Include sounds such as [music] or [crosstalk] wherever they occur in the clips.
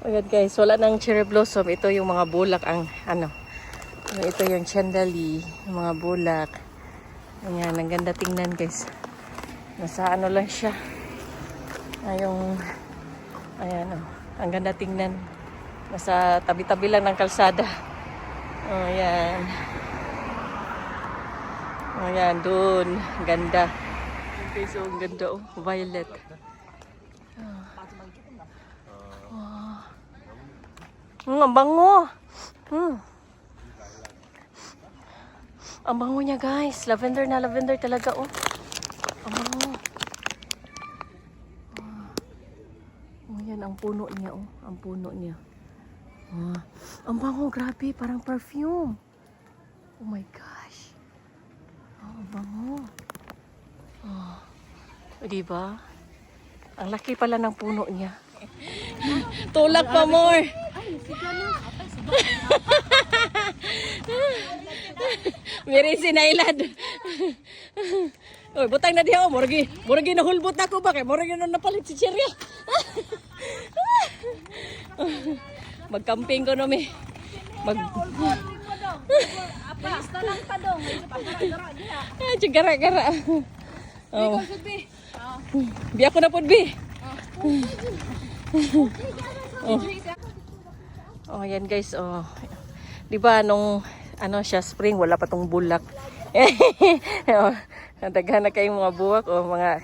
Ayan guys, wala nang cherry blossom. Ito yung mga bulak ang ano. Ito yung chandali, yung mga bulak. Ayan, ang ganda tingnan guys. Nasa ano lang siya. Ay, yung, ayan oh. Ang ganda tingnan. Nasa tabi-tabi lang ng kalsada. Oh, ayan. Ayan, dun. Ganda. Okay, so ang ganda oh. Violet. Hmm, ang bango. Hmm. Ang bango niya, guys. Lavender na lavender talaga, oh. Ang bango. Ah. Oh, yan ang puno niya, oh. Ang puno niya. Ah. Ang bango, grabe. Parang perfume. Oh my gosh. Oh, ang bango. Oh. O, diba? Ang laki pala ng puno niya. Tulak pa more. Miri sinailad. Oy, butang na diha oh, muragi. Muragi na hulbot na ko ba kay muragi na napalit si Cheria. Magcamping ko no mi. Mag Basta lang pa dong. Ah, gara gara. Oh. Bi ako na pud bi. Oh. Oh, yan guys, oh. 'Di ba nung ano siya spring wala pa tong bulak. [laughs] oh, daghan na kayong mga buwak o mga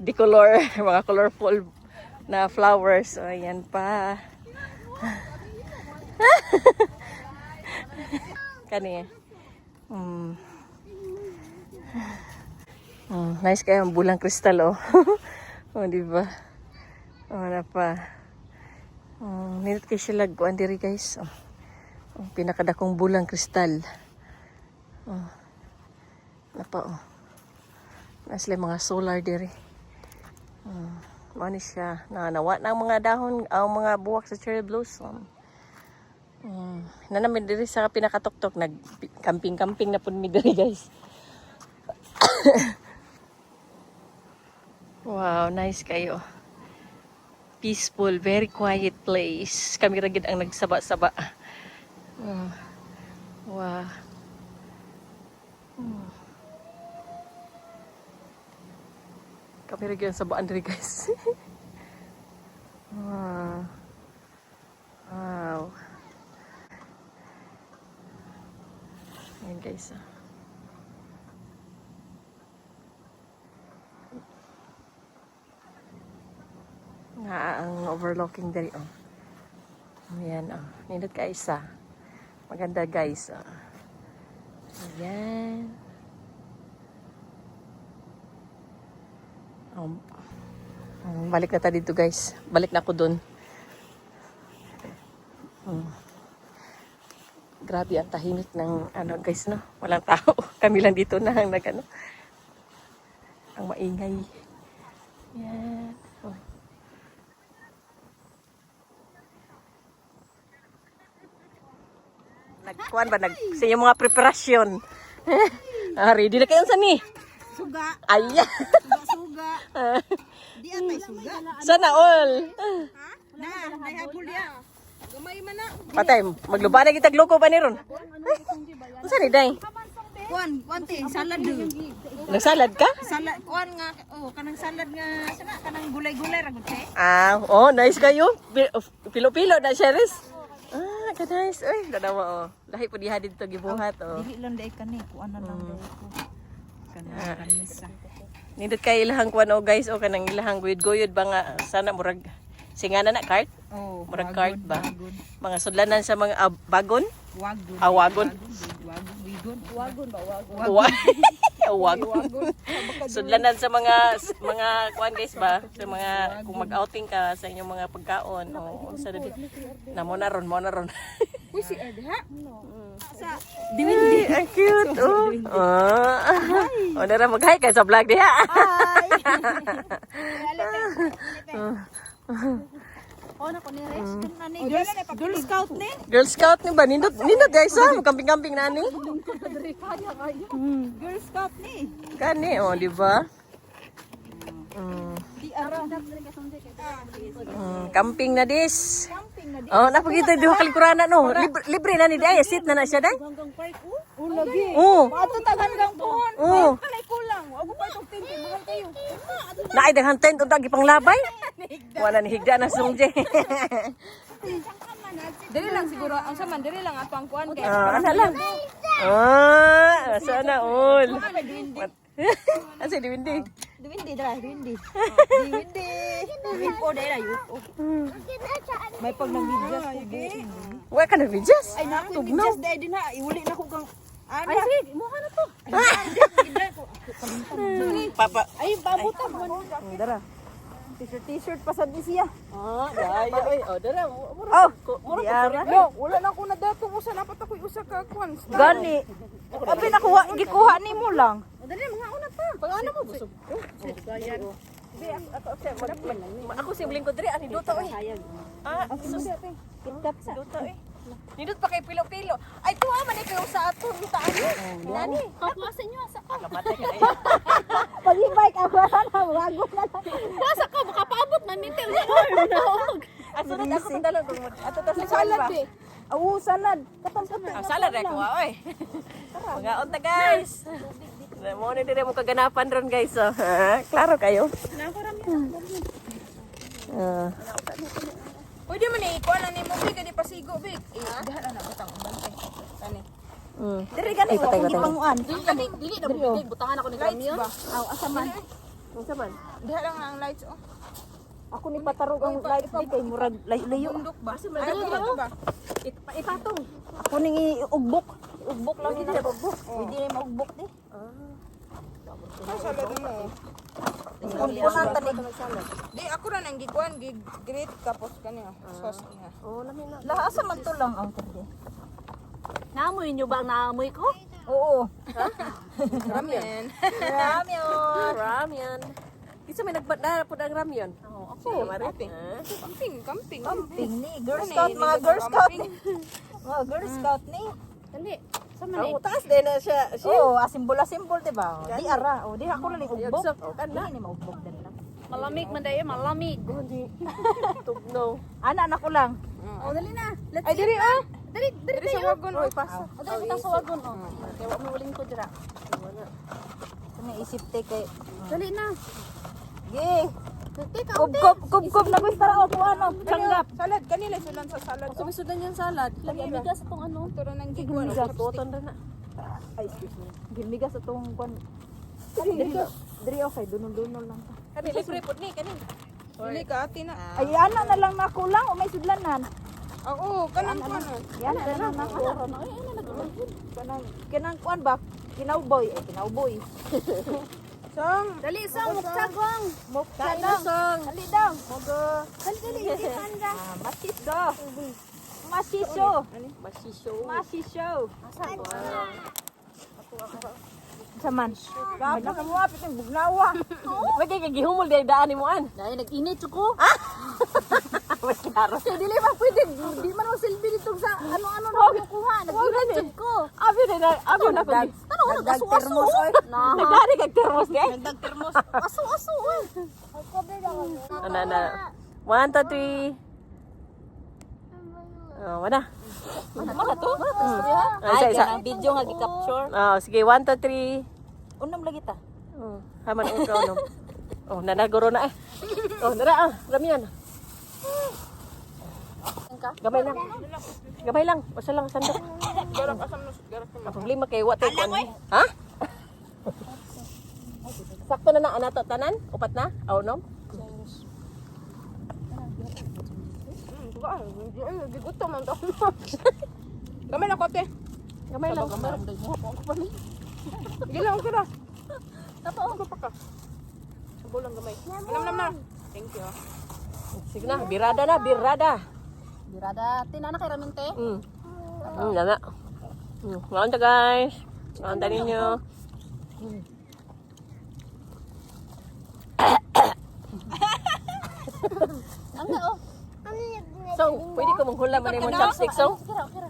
decolor, [laughs] mga colorful na flowers. Oh, yan pa. [laughs] Kani. Mm. Mm, nice kayo ang bulang kristal oh. oh, di ba? Oh, na pa. Oh, minute kay sila lagkuan diri guys. Oh. oh, pinakadakong bulang kristal. Oh. Napa oh. Nasli mga solar diri. Oh, mao ni siya na nawa ng mga dahon ang mga buwak sa cherry blossom. Mm. Na namin diri sa pinakatuktok nag camping-camping na pud mi diri guys. [coughs] wow, nice kayo. Peaceful, very quiet place. Kami ragid ang nagsaba-saba. Mm. Wow. Mm. Kami ragid ang sabaan diri guys. wow. [laughs] Wow. Ayan guys. ah. Ang overlooking dali oh. Ayan oh. Nindot ka isa. Maganda guys oh. Ayan. Um, um, balik na tayo dito guys. Balik na ako dun. Um, grabe ang tahimik ng ano guys no. Walang tao. [laughs] Kami lang dito na ang nagano. Ang maingay. Yan. Nagkuhan ba nag sa inyong mga preparasyon. [laughs] ah, ready na kayo sa ni. Suga. Ay. Suga, suga. Di atay suga. Sana all. Na, naihabol ya. Gamay man na. Patay, magluba na kitag loko pa ni ron. Unsa ni day? Kuan, kuan ti, salad do. Nagsalad ka? Salad, kuan nga, oh, kanang salad nga, sana, kanang gulay-gulay ragot eh. Ah, oh, nice kayo. Pi- Pilo-pilo na, Sheris. Ah, ka nice. Uy, dadawa, oh. Lahi po diha dito gibuhat, oh. Dili lang dai kani, kuan na lang dai ko. Kana kanisa. Nindot kay ilahang kuan, oh, guys, oh, kanang ilahang guyod-guyod ba nga, sana murag, singana na, cart? Oh, Murag cart ba? wagod. Mga sudlanan sa mga ah, bagon? Wagon. Ah, wagon. Wagon, wigon. Wagon ba, wagon? Wa- [laughs] Wagon. Sudlanan sa mga mga kuan guys ba? Sa mga kung mag-outing ka sa inyong mga pagkaon. O sa dili. Na mo na ron, mo na ron. Uy, si Ed, ha? Sa, Dili, ang cute. Oh. Ah. O dara mag-hi ka sa vlog diha. Oh, nako ni Rex. Nani, girl, girl scout ni. Girl Scout ni ba? Nindot, nindot guys ha. Camping-camping na ni. Girl scout ni. Kani, oh, di ba? Mm. Mm, camping na dis. Camping. na di. Oh, napagita duha ka likurana no. Libre, libre na ni day, sit na na siya day. Hanggang park oh. Oh, lagi. Oo. Ato tagan gang pohon. Oo. Kalay kulang. Ako pa itong tingin. Mahal kayo. Naay daghang tent ug dagi panglabay. Wala ni higda na sungje. [laughs] Dili lang siguro. Ang saman, dili lang ato ang kuhan. Kaya Ah, ana lang. Ah, sana all. Asa di windi. [laughs] Duwindi dra, duwindi. [laughs] Duwindi. Duwindi po dera yun. May pag nag-videos ko. Wa ka na videos. Ay naku, videos dahil din ha. Iuli na ko kang... Ay, sige, muha na to. Papa. Ay, babutan mo. Dara. T-shirt, t-shirt pa sa siya. Ah, daya oy. Oh, dara. Mura. Oh, Mura ka. No, wala na ko na dato usa dapat ako usa ka kwan. Gani. Abi nakuha, gikuha ni mo lang. Dali mga una pa. Pangano mo busog. Ako simbling ko diri ani duta oy. Ah. Kitap sa. Duta oy. Nindot pa kay pilo-pilo. Ay tuwa man ikaw sa aton duta ani. Nani? Kakuha sa inyo asa ka. Kamatay ka [laughs] ay. Pag-bike ako na, wago na lang. Asa ka baka paabot man mintel. [laughs] Ang sunod ako sa kung mag- ato ta sa Salad salad. eh. Oo, salad. Katampat Ang salad ay kuha oy. Magaon ta guys. Mo ni dire mo kaganapan ron guys. So, [laughs] ha? klaro kayo. Ah. Pwede man eh, ikuha na ni mo big, di pasigo big. Eh, diha na na utang bantay. Kani. Mm. Diri gani Ay, mo, patay, hindi patay. panguan. Dili kani, dili na big, butangan ako ni Camion. Aw, asa man. Man? Diha lang ang lights oh. Ako ni patarog ang light ni kay murag layo-layo. Bundok ba? Ay, dili ba? Ipatong. Ako ning iugbok. Ugbok lang ni ugbok. Hindi ni maugbok di. Salad mo. Kunan tani. Di ako ra nang gikuan, gig great tapos kani oh, sauce niya. Oh, lami na. Laha asa man to lang ang terde. Naamoy nyo ba ang naamoy ko? Oo. [laughs] Ramen. Ramyon. Ramyan. Isa may nagbadara po ang ramyon. Oo, ako. Oh. Camping. Camping, camping. Camping ni Girl Ano Scout, mga Girl sa Scout ni. Mga Girl Scout ni. Dali. Sama Oh, taas din na siya. Siya. Oo, asimbol asimbol di ba? Di ara. O di ako lang. Oh, kana. Di ni maugbok din lang. Malamig man dayo, malamig. Hindi. [laughs] Tugnaw. Ana anak ko lang. Oh, dali na. Let's Ay, diri ah. Dali, dali Diri sa wagon oh. Pasa. Oh, dali sa wagon oh. Kaya wa mo uling ko dira. Kami isip te kay. Dali na. Ge. Kub kub kub kub na gusto ra o ano. Tanggap. Salad kanila sulan sa salad. Oh, Sumisudan yung salad. lagi bigas atong ano. Turo nang gikuan. Boton rin na. Ay, excuse me. Gimigas atong kwan. Diri okay, dunol-dunol lang ta. Kani, libre po ni, kani. Dili ka ati na. Ay ana na lang nako lang o may sudlanan. Oo, kanang kuan. oh. Yan na lang nako. Kanang kanang kwan ba? Kinawboy, eh kinawboy. [laughs] Sang. Dali sa muksagong. Mukha daw. Dali daw. Mogo. Dali dali hindi panda. Ah, masiso. Masiso. Masisyo. Masiso. Saman. Grabe ka mo apit ng bugnawa. Wagi kay gihumol day daan ni mo an. Dahil nag-init ko. Mas klaro. Kaya dili ba pwede, di man silbi dito sa ano-ano na kukuha. Nag-init ko. Abi na na, abi na ko. [laughs] Ano ko. Na. Nagdari kag termos di. Termos. Aso-aso eh. Ano na. One, two, three. Oh, wala. Mana to? Ah, isa, isa. kanang video nga gi-capture. Oh, sige, one, two, three. Unam lagi ta. Oh, haman ang no? Oh, nanaguro na eh. Oh, nara ah, ramyan. Gamay lang. Gamay lang. Basta lang sandok. Garak asam nus, garak Ang problema kay what ko ano. Ha? Sakto na na anato tanan? Upat na? Aw no? Gigutom man to. Gamay na kote. Gamay lang. Gilang ko na. Tato ako pa ka. Sabo lang gamay. Nam nam na. Thank you. Sige na, birada na, birada. Birada, tinana kay Raminte. Mm. Mm, na Mm, ngayon guys. Ngayon ninyo. Ang na oh. So, pwede ko manghula man yung chopstick so? Kira, kira.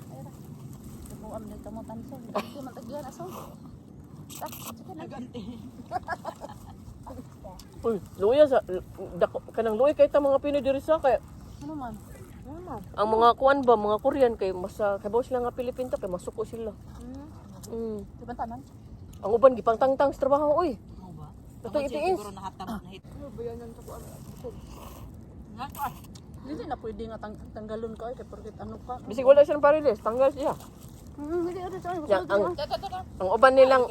Mo am dito mo tanso. Di man tagyan aso. [laughs] Uy, luya sa kanang luya kay ta mga Pinoy diri sa kay Ano man? Ang mga kuan ba, mga Korean kay mas uh, kabaw sila nga Pilipino kay masuko sila. Mm. Di ba tanan? Ang uban gipang tangtang sa trabaho oy. Ano ba? Ito itiis. Siguro nahatang na hit. Bayanan sa kuan. Nga ko ah. Hindi na pwede nga tang tanggalon ka ay kay porket ano ka. Bisig wala siya ng parilis, tanggal siya. Hmm, hindi ano sa Ya, ang ang uban nilang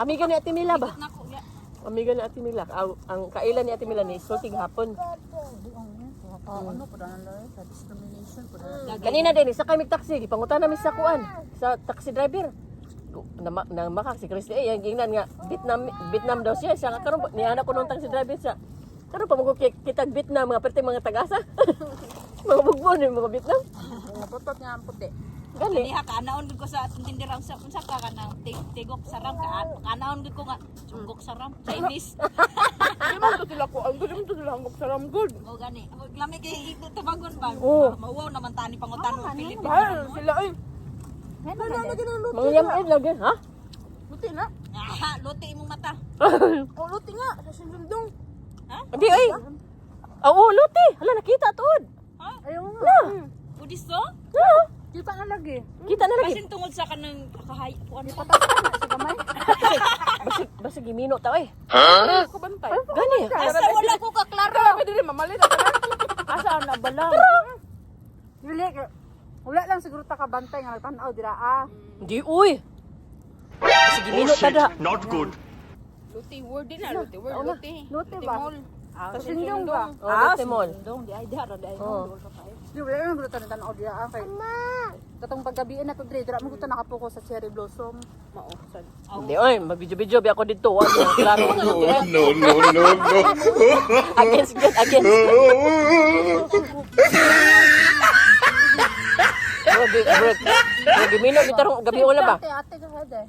amiga ni Ate Mila ba? Amiga ni Ate Mila. Ang, ang kailan ni Ate Mila ni sulting hapon. ano pa na lang sa discrimination pa na. Kanina din isa kami taxi, gipangutan namin sa kuan sa taxi driver. Na, na makak si Chris eh yang gingnan nga Vietnam Vietnam daw siya siya nga karon ni anak ko nung taxi driver siya. Karon pa mo kita Vietnam mga perti mga tagasa. [laughs] mga bugbo ni mga Vietnam. Nga putot nga ang puti. Gali. Niha ka anaon gud ko sa tindiraw sa unsa ka kanang tig tigok sa ram ka anaon gud ko nga sunggok sa ram Chinese. [laughs] Di man to sila ko, ang gusto to sila hangok sa ramgod. O gani. Lami kay tubagon ba? Oo. Mauwaw naman tani pangutan mo Pilipino. Bahal sila ay. Ano na ginang luti. Mga yam lagi, ha? Luti na. Ah, luti imong mata. [laughs] O luti nga sa sindong. Hindi ay. Oo, luti. Hala nakita tuod. Ayaw nga. Na. Udis to? Kita na lagi. Kita na lagi. Kasi tungod sa kanang kahay kuan pa. Sa gamay. [laughs] Basig basig gimino ta eh. Ako bantay. Gani. Asa wala ko ka klaro. Mamalit na tanan. Asa na balang. Dili wala lang siguro ta ka bantay nga nagtan-aw dira ah. Hindi uy. Basig gimino ta da. not good. Luti word din na luti word luti. Luti ba? Sa sindong ba? Oh, luti mall. Sindong di ay dara di ay Oh. Di wala lang gusto tan aw dira ah kay. Katong paggabiin na to dire dira mo gusto nakapokus sa cherry blossom. Mao sad. Hindi oy, magbidyo-bidyo bi ako dito. Wa mo klaro. [laughs] No, no, no, no. Against God, against. Bro, bro, bro, gimino bitarong gabi wala ba? Ate, ate ka hede.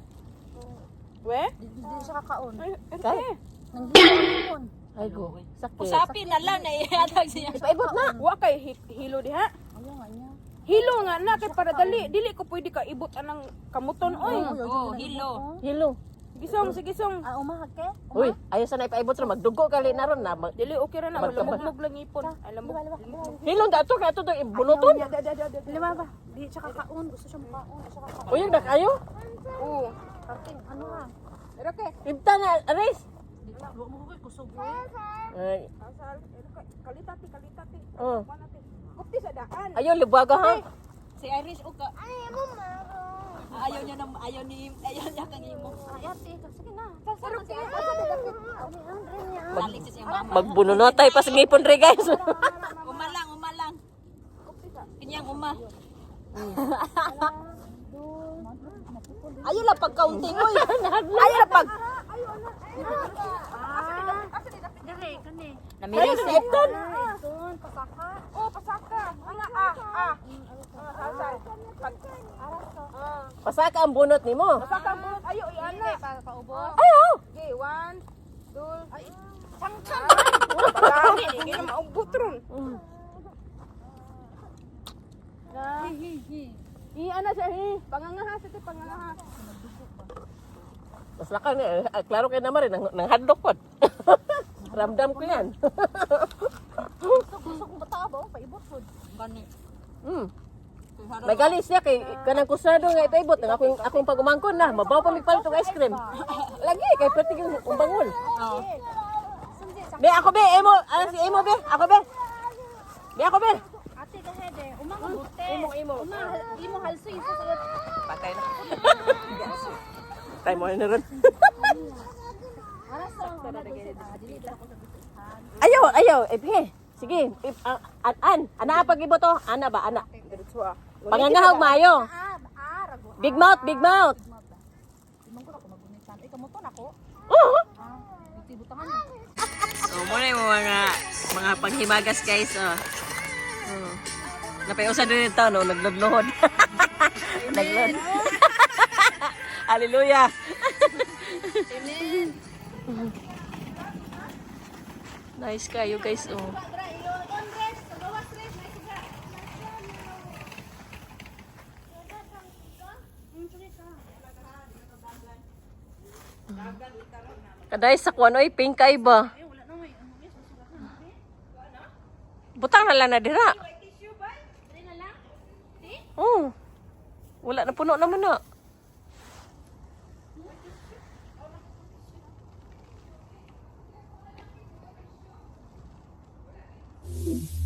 We? Di, siya kakaon. Kay. Nang hipon. Ay go. Sakit. Usapi na lang na ihatag siya. Ipaibot na. Wa kay hi- hilo diha. Ayaw nga niya. Hilo nga na kay para dali dili ko pwede ka ibot anang kamuton oy. Oh, hilo. Hello. Gisong sige song. Ah, umahag ke? Uy, ayaw sana ipaibot ra magdugo kali na ron na. mag- Dili okay ra na ka lamog lang ipon. Ay lamog. Hilong dato ka to bunuton. Lima ba? Di siya kakaon. Gusto siya makaon. Uy, na kayo. Oo. Ano nga? Pero ke. Ibta na, aris. Ay, Asal. Kalitati kalitati. oh. Manati. Kupti sa daan. Ayaw libaga ha. Si Irish o ka. Ayaw niya nam ayaw ni ayaw niya kang imo. Ay, ate. Sige na. Ani, Andre niya. Balik sa siyang mama. Magbununotay pa sa ngipon re guys. Umalang, umalang. Kinyang uma. Ayaw lang pag-counting [laughs] oy. Ayaw lang pag Dere, kani. Namiri sa ipton. Doon, pasaka. Oh, pasaka. Ana ah ah. Asal. Pasaka ang bunot bunot ayo iana. Para paubos. Ayaw. Okay, one, two, ay, sangkang. Palagi, hindi na maubot ron. Na, hi, ana siya, hi. Pangangaha sa ti pangangaha. Mas laka nga. ah, Klaro kayo naman rin. Nang, nang hadlok po. Ramdam ko yan. Gusto, gusto kong bata ba? Paibot po. Bani. Hmm. May galis siya kay kanang kusado nga ipaibot nang akong akong pagumangkon na mabaw pa mi palit og ice cream. [laughs] Lagi kay pati yung umbangol. Oh. Be ako be emo ano si emo be ako be. Be ako be. Ate, kahede. Umang bute. Imo, imo. Umang, imo halsoy. Susunod. Patay na. [laughs] Tay mo na ron. Sa Ayaw, ayaw. Eh, be. Sige. If, uh, an, an. Ana pag ibo to? Ana ba? Ana. Ah. Pangangahog maayo. Ah, ah. Big mouth, big mouth. Ah, butibutangan niya. [laughs] Oh, muna yung mga mga panghimagas guys, oh. Oh. Napayusan din ito, no? Naglodlohod. [laughs] Naglod. [laughs] Hallelujah. nice kayo guys, oh. Kaday sa kuan oy pink kay ba? Butang na lang na dira. Oh. Wala na puno naman na. Mm-hmm.